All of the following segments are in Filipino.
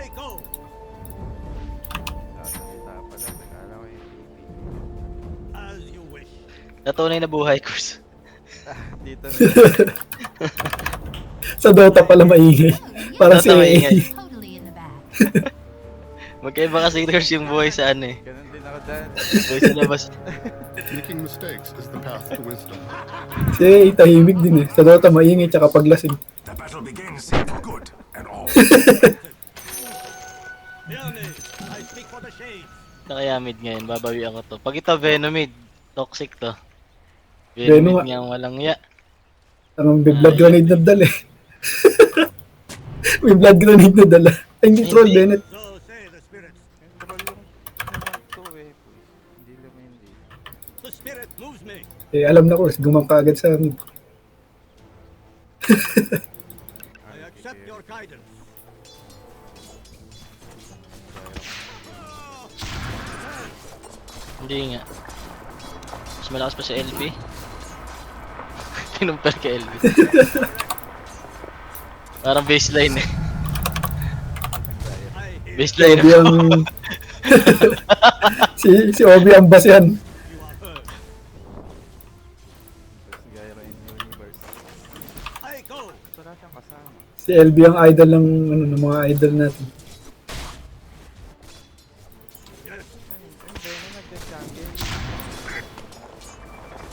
I go. Sasalita pala. Nag-ala ko yung TV. As you wish. Natunay na buhay, Kurs. Dito na. Sa Dota pala maingay. Para si Dota maingay. Totally in the bag. Magkaiba kasi, Kurs, yung buhay sa ano eh. Ganun din ako dyan. Buhay sa labas. Making mistakes is the path to wisdom. Si A, tahimik din eh. Sa Dota maingay tsaka paglasing. The battle begins good and all. Shades. Nakayamid ngayon, babawian ko to. Pag ito Venomid, toxic to. Venom Venomid nga. nga ang walang ya. Anong may blood grenade na dala eh. may blood grenade na dala. Ay, hindi troll, Hindi. Bennett. Yung to eh. Hindi hindi. Eh, alam na ko, gumampa agad sa amin. I accept your guidance. Hindi nga. Mas malakas pa si LB. Tinumpel kay LB. Parang baseline eh. Baseline Obi ang... si, si Obi ang siyang kasama. Si LB ang idol ng, ano, ng mga idol natin.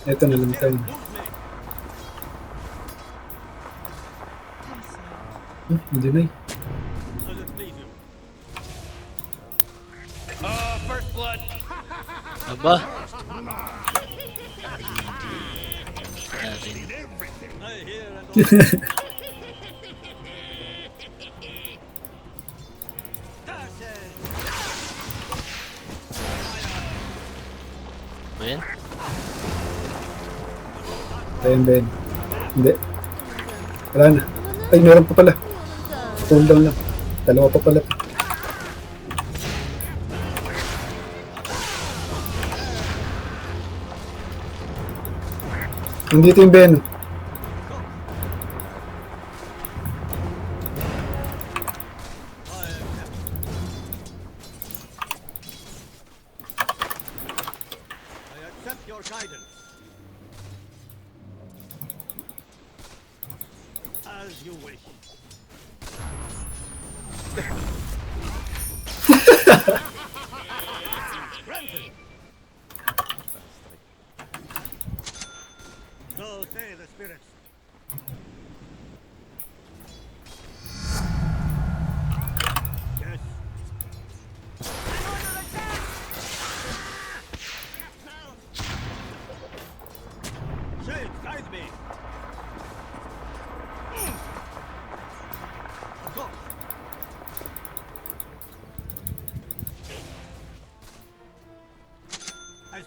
Ito na lang tayo. Hmm, hindi na eh. Aba. Natin. Tayo Ben. Hindi. Wala na. Ay, meron pa pala. Cooldown lang. Dalawa pa pala. Nandito yung Ben.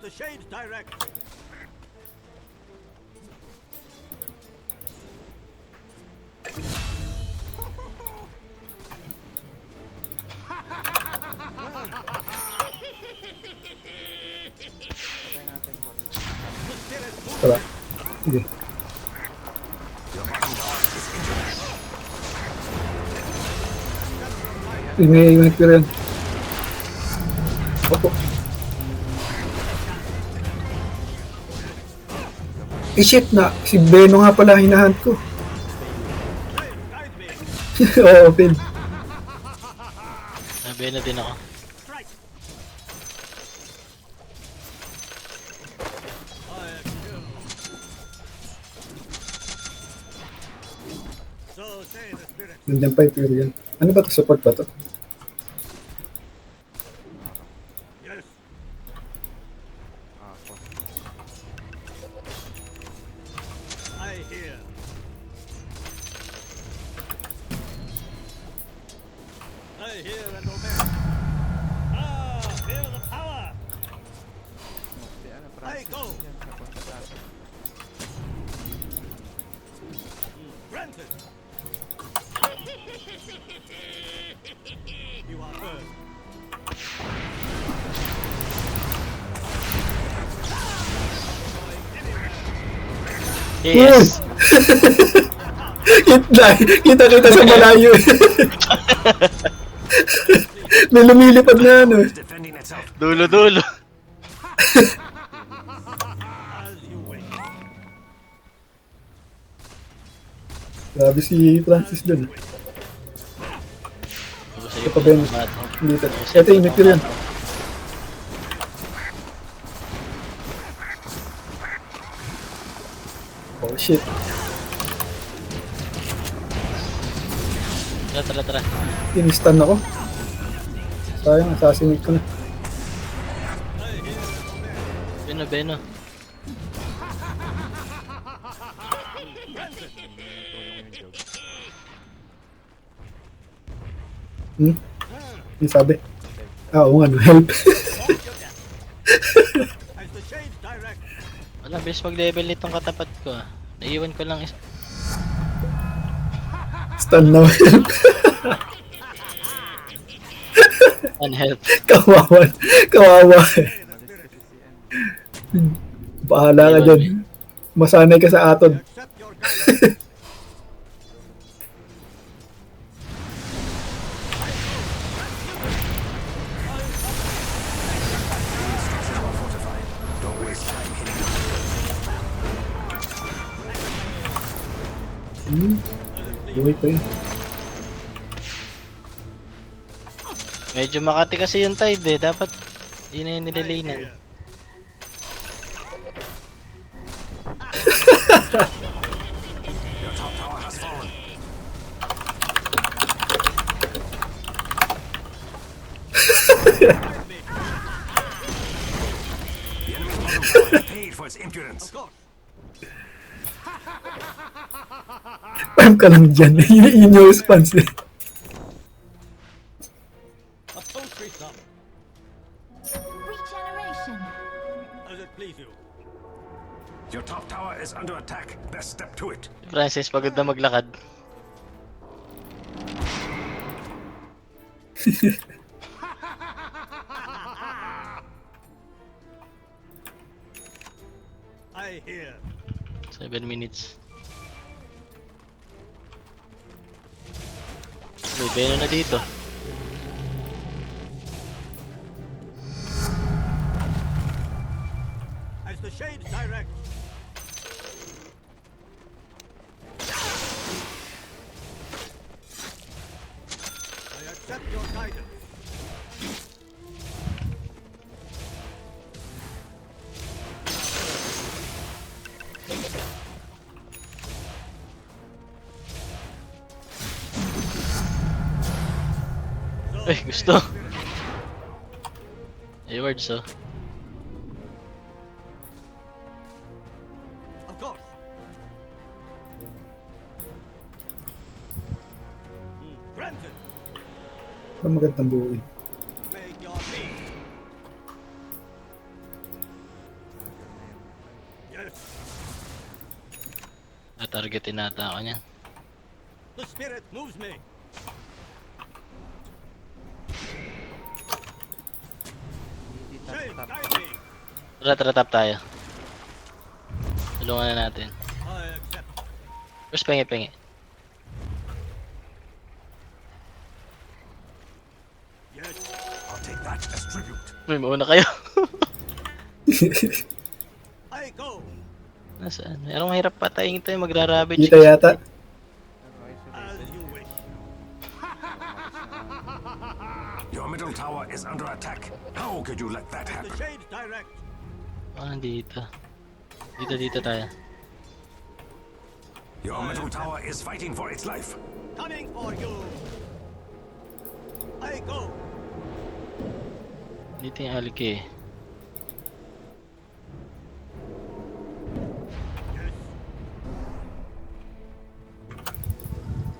The shades direct. The spirit moves Tara. Sige. Shit na, si Beno nga pala hinahunt ko. Oo, Pin. Nabi na din ako. Nandiyan pa yung clear yan. Ano ba to? Support ba to? Kita, kita kita sa malayo. May lumilipad na ano. Itself. Dulo, dulo. Grabe si Francis dun. Ito pa, Ben. Bato. Dito. Ito, ko rin. Oh shit. Tara, tara, tara. Inistan ako. Sayang, assassinate ko na. Beno, Beno. Hmm? Yung sabi. Ah, oo nga, no. Help. Wala, bilis mag-level nitong katapat ko ah. Naiwan ko lang isa. Stun na. Help. Unhelp. Kawawa. Kawawa. Bahala ka dyan. Masanay ka sa atod. Yun. Medyo makati kasi yung tide eh. Dapat yun na yung nililinan. Your top tower has fallen. the enemy's bottom tower has paid for its impudence. Of Pam ka lang dyan. yun, yun yung response eh. A poultry stop. Regeneration. As it please you. Your top tower is under attack. Best step to it. Francis, pagod na maglakad. I hear. 7 minutes. May Beno na dito. As the shades direct. Ay, gusto. Awards oh. Of course. Hmm, Granted. Ang magandang buhay. Na-targetin nata ako niyan. The spirit moves me. Hindi Shades, tap tap. guide me. Tara, tara, tap tayo. Tulungan na natin. First, pengi-pengi. Yes. I'll take that as tribute. May mauna kayo. I go. Nasaan? Merong mahirap patayin tayo magra-ravage. Kita yata. Your middle tower is under attack. How could you let that The happen? shades direct. Ah, dito. Dito, dito tayo. Your middle tower is fighting for its life. Coming for you. I go. Dito yung. Yes.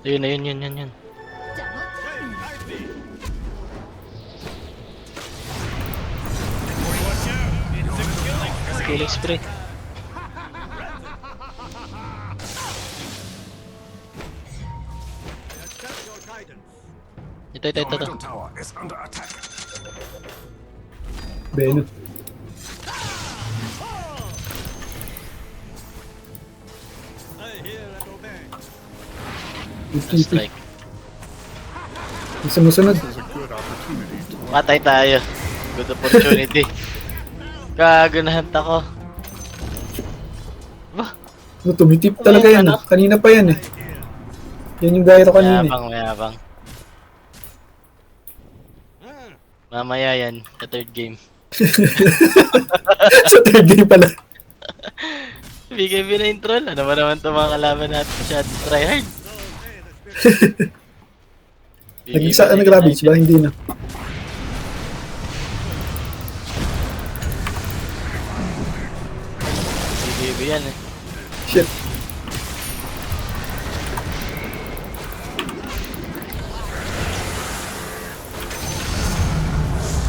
Ayun, ayun, yun, yun, yun. Attack. Beno. I hear and obey. Easy, easy. Strike. Yung sumusunod. This is a good opportunity Patay tayo. Good opportunity. Gago na hunt ako. Ba? No, tumitip talaga yan. ano? ah. Kanina pa yan eh. Yan yung gyro kanina eh. Mayabang, mayabang. Mamaya yan, sa third game. Sa third game pala. BKB na intro. Ano ba naman itong mga kalaban natin sa tryhard? spirit. Nag-isa, ano, nag-ravage ba? Hindi na. Yan eh. Shit.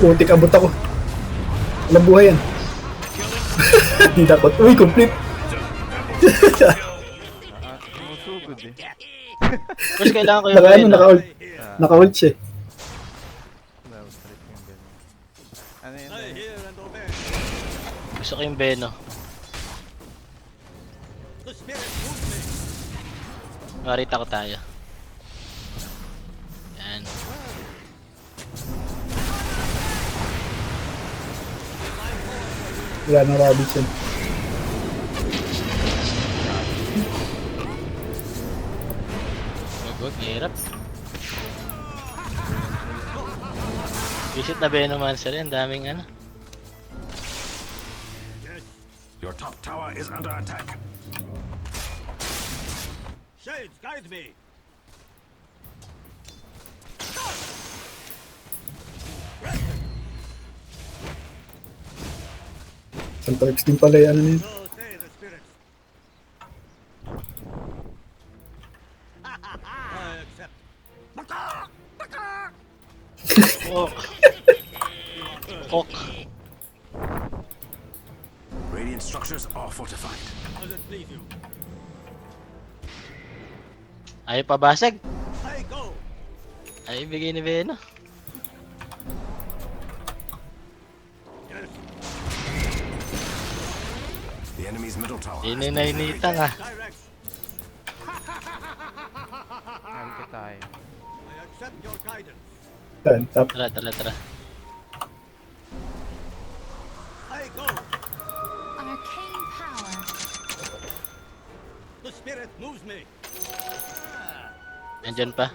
Putik abot ako. Walang buhay yan. Hindi dapat. Uy, complete. Sumusugod eh. Mas kailangan ko yung Naka ano. Ah, Naka-ult siya. eh. well, trip yung ganun. Ano yun? Eh? obey. Gusto ko yung Veno. Me. Marita ko tayo. Yan. Wala nang ravage yan. Wag wag, hirap. Visit na Venomancer yan, daming ano. Your top tower is under attack. Shades, guide me. Centrex din pala yan. Ano. Ayaw pabasag. Ayaw bigay ni Veno. The enemy's middle tower. ah. Direct. Halka tayo. I accept your guidance. Saan? Tap. Tara, tara, tara. Arcane power. The spirit moves me. Nandyan pa.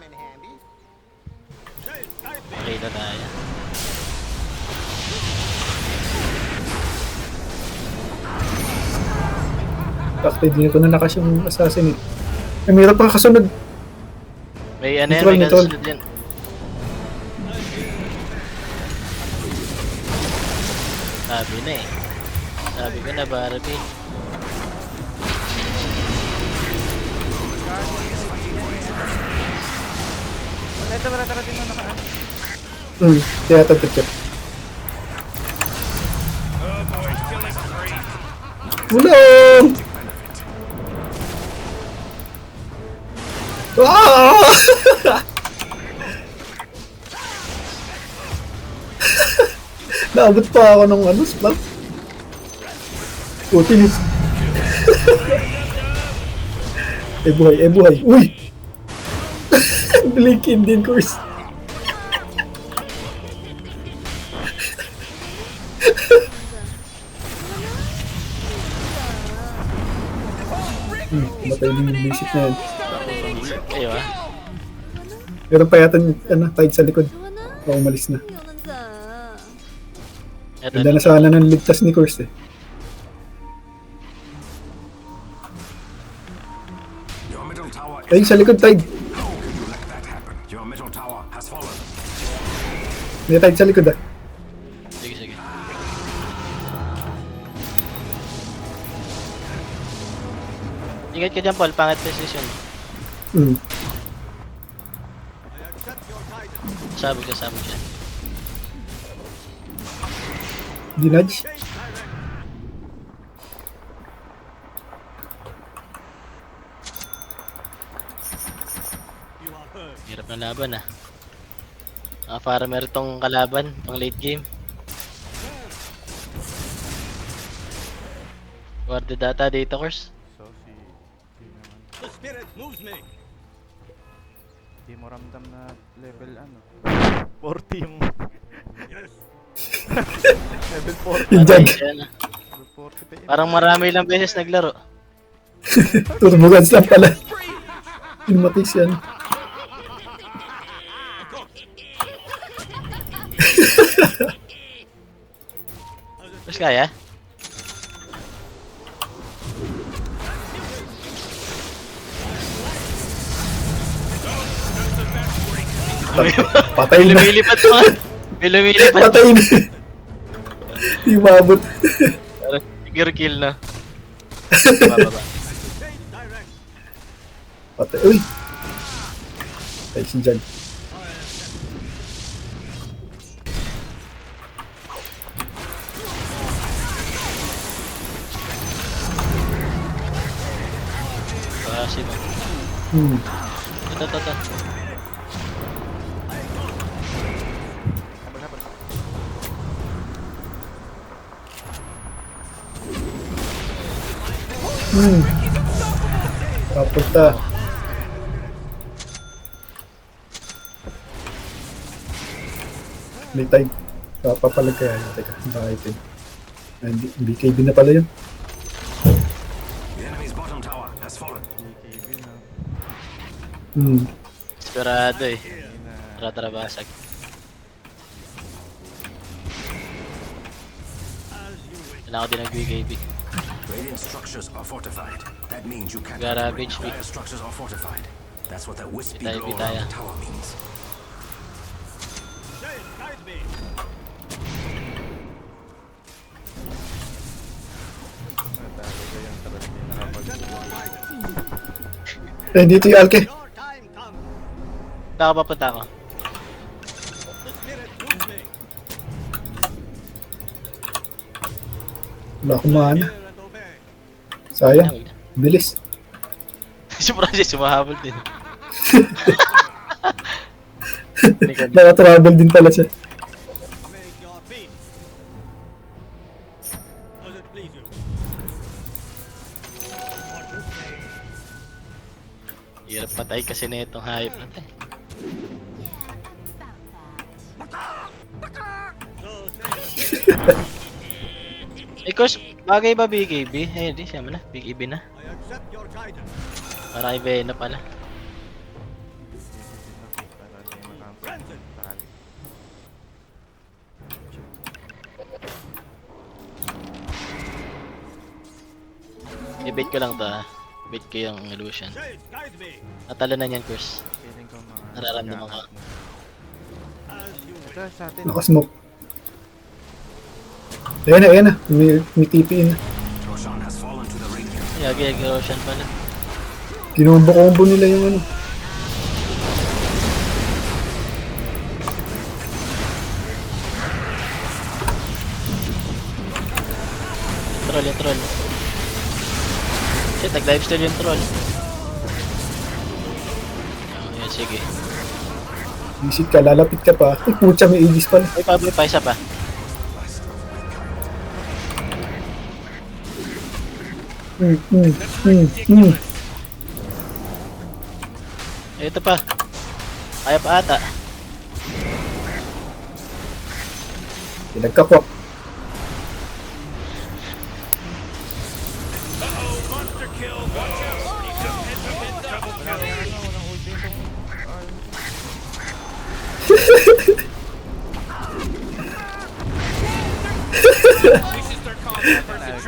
Okay na tayo. Actually, hindi ko na nakas yung assassin eh. Ay, mayroon pa kasunod. May ano yan, may kasunod yan. Sabi na eh. Sabi ko na, Barbie. Wala tara din na nakaan. Hmm, kaya tatapit. Ulong! Ah! Naabot pa ako ng ano, splat. Oh, tinis. eh buhay, eh buhay. Uy! Blinking din course. Hmm, matay din yung basic na yan. Kayo ah. Meron pa yata ano, tied sa likod. O umalis na. Ganda na sana ng ligtas ni Course eh. Ayun sa likod tied. May tied sa likod ah. Sige, sige. Ingat ka dyan, Paul. Pangit position. Hmm. Sabog ka, sabog siya. Dinudge. Hirap ng laban ah. Mga farmer tong kalaban, pang late game. Warded data data course. So, si... The spirit moves me. Di mo ramdam na level ano. 40 yung... Level 40. Yung na. Level 40 pa yun. Parang marami lang beses naglaro. Turbo guns lang pala. Inumatay siya. ano. Mas kaya? Patay na. lumilipad pa. May lumilipad. Patay na. Di maabot. Parang Siguro kill na. Bababa. Patay. Uy. Patay si Jag. Hmm. Ito, ito, ito. Habol, habol. Hmm. Papunta. May time. Papapalag kaya yun. Teka, baka itin. Ah, hindi- BKB na pala yun. Hmm. Sigurado eh. Tara, tara, basag. Kailangan ko din ng BKB. Radiant structures are fortified. That means you can't Garbage operate when bit. dire structures are fortified. That's what that wispy glow around the tower means. Eh, dito yung Alke. Saan ka papunta ko? The spirit moves me. Wala akong maana. Sayang. Bilis. si Francis, sumahabol din. Naka-travel din pala siya. Hirap patay kasi na itong hayop natin. Say Eh, bagay ba BKB? Eh, hindi siya na. BKB na. Para kay Vena pala. Di. Granted. Tali. I-bait ko lang to ah. Bait ko yung illusion. Natalo na niyan, course. Feeling ko mga... Nararamdaman wish. Ito sa atin. Nakasmoke. Ayan na, ayan na. May, may TP in. Roshan has fallen to the Radiant. Yagi, yagi, Roshan pala. Kinombo-combo nila yung ano. Troll yung troll. Shit, nag-lifesteal yung troll. Yun, sige. Visit ka, lalapit ka pa. Ay, putya, may Aegis pala. Ay, pa, pa, isa pa. Hmm, hmm, hmm. Ay, ito pa. Kaya pa ata. Pinagkakwak.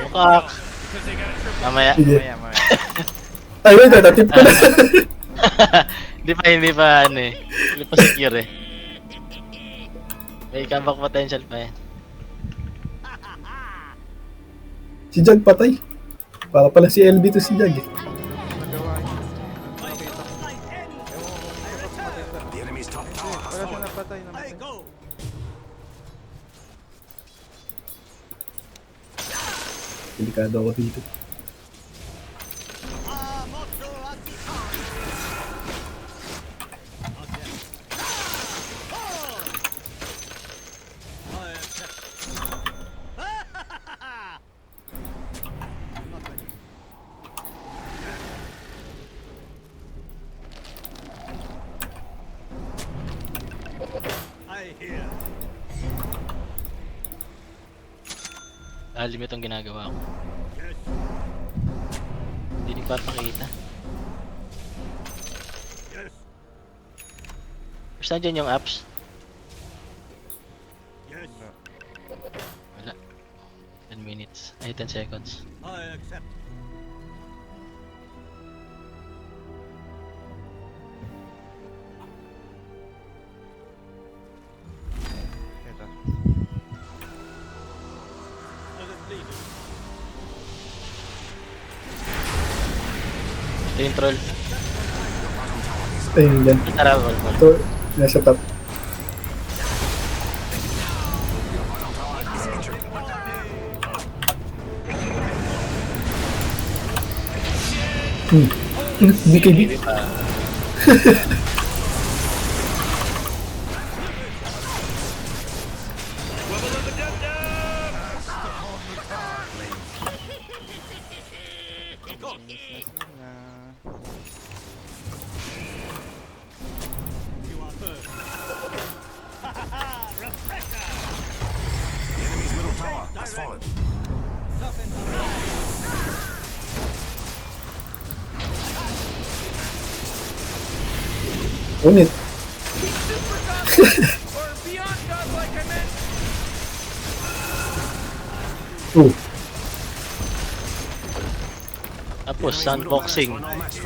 Mukak. Mamaya. Sige. Maya, maya. Ay, wait, natip ko na. Hindi pa, hindi pa, ano eh. Hindi pa secure eh. May comeback potential pa eh. si Jag patay. Para pala si LB to si Jag eh. The enemy's top tower Wala siya napatay go. Delikado ako dito. Ah, motto antiquam. Okay. Oh! I accept. Not ready. I hear. Alim itong ginagawa ko. Hindi nagpapakita. Basta dyan yung apps. Wala. 10 minutes. Ay, 10 seconds. Ito yung troll. Ayun dyan. Tara, wall, wall. Ito, nasa top.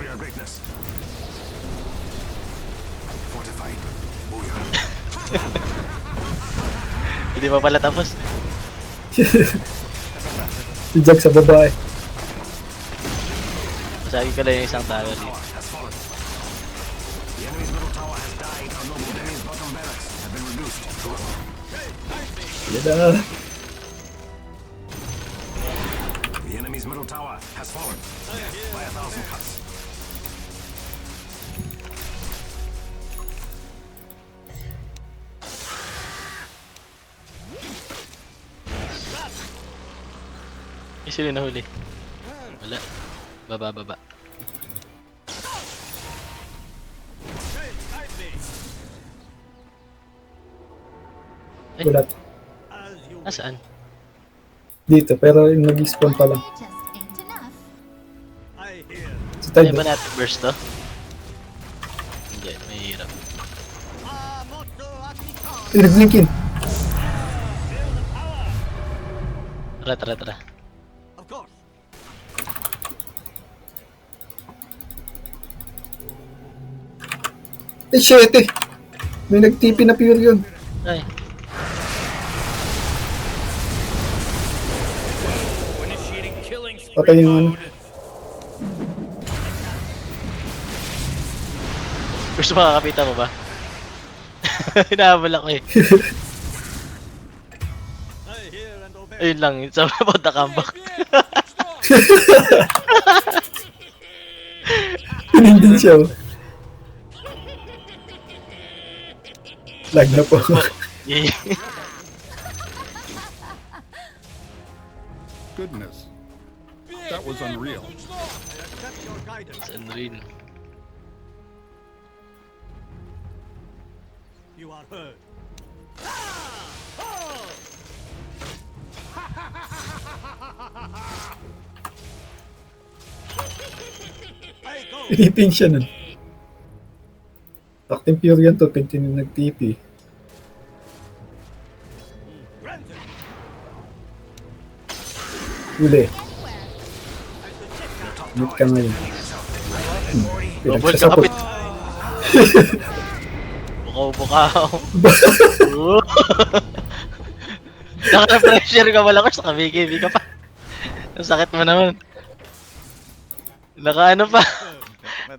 Your greatness. Fortified. Booyah. Hindi pa pala tapos. si Jack sa babae. Masagi ko lang yung isang tower dito. Yan na. The enemy's middle tower has fallen. By a thousand cuts. Yung sino nahuli? Wala. Baba, baba. Ay, Wala. Nasaan? Dito, pero yung nag-spawn pa lang. Sa Kaya tide. ba natin burst to? Hindi, mahirap. Ah, motto Agnicon. Ay, nag-blinkin. Tara, tara, tara. Ay, shit eh. May nag-TP na pure yun. Ay, Patay yung ano. gusto makakapita mo ba? Hinahabol ako eh. Ayun lang, it's all about the comeback. Pinin din siya. oh. Lag na po. Goodness. That was unreal. I accept your guidance. It's unreal. You are heard. Ah! Oh! I go. Piniping siya nun. Acting pure yan to. Pintin yung nag-TP. Granted. Meet ka ngayon. Double Pinagsasapot. kapit. Bukaw-bukaw. Naka-pressure ka pala ko sa BKB ka pa. Ang sakit mo naman. Naka ano pa.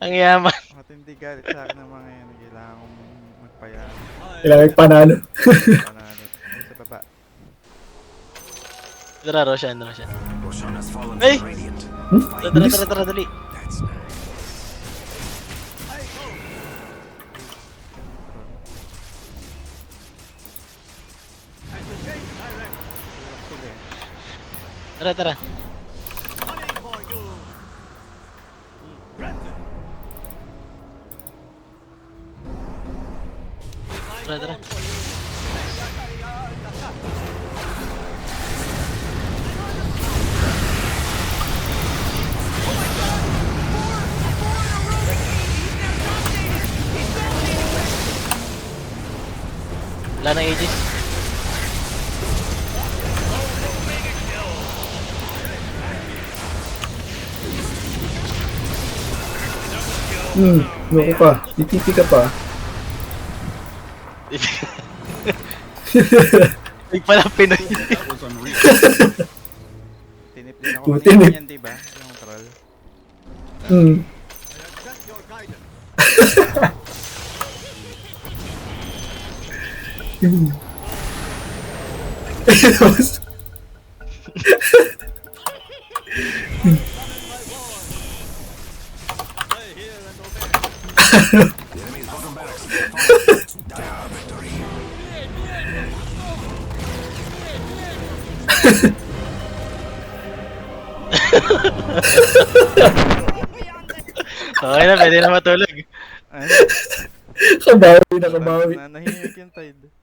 Ang yaman. Matindi galit sa akin ng mga yan. Kailangan kong magpayaan. Kailangan panalo. Panalo. Ay, sa baba. Tara, Roshan, Roshan. Roshan has fallen Hey! to Radiant. Tara, tara, tara, tara, dali. Tara, tara. Tara, tara. Wala nang Aegis. Hmm, loko ka. Titipi ka pa. Big pala Pinoy. That was unreal. Tinip din ako Puti, kanina yan, diba? Yung troll. Hmm. Okay na, pwede na matulog. Ay, kabawi na kabawi. yung tide.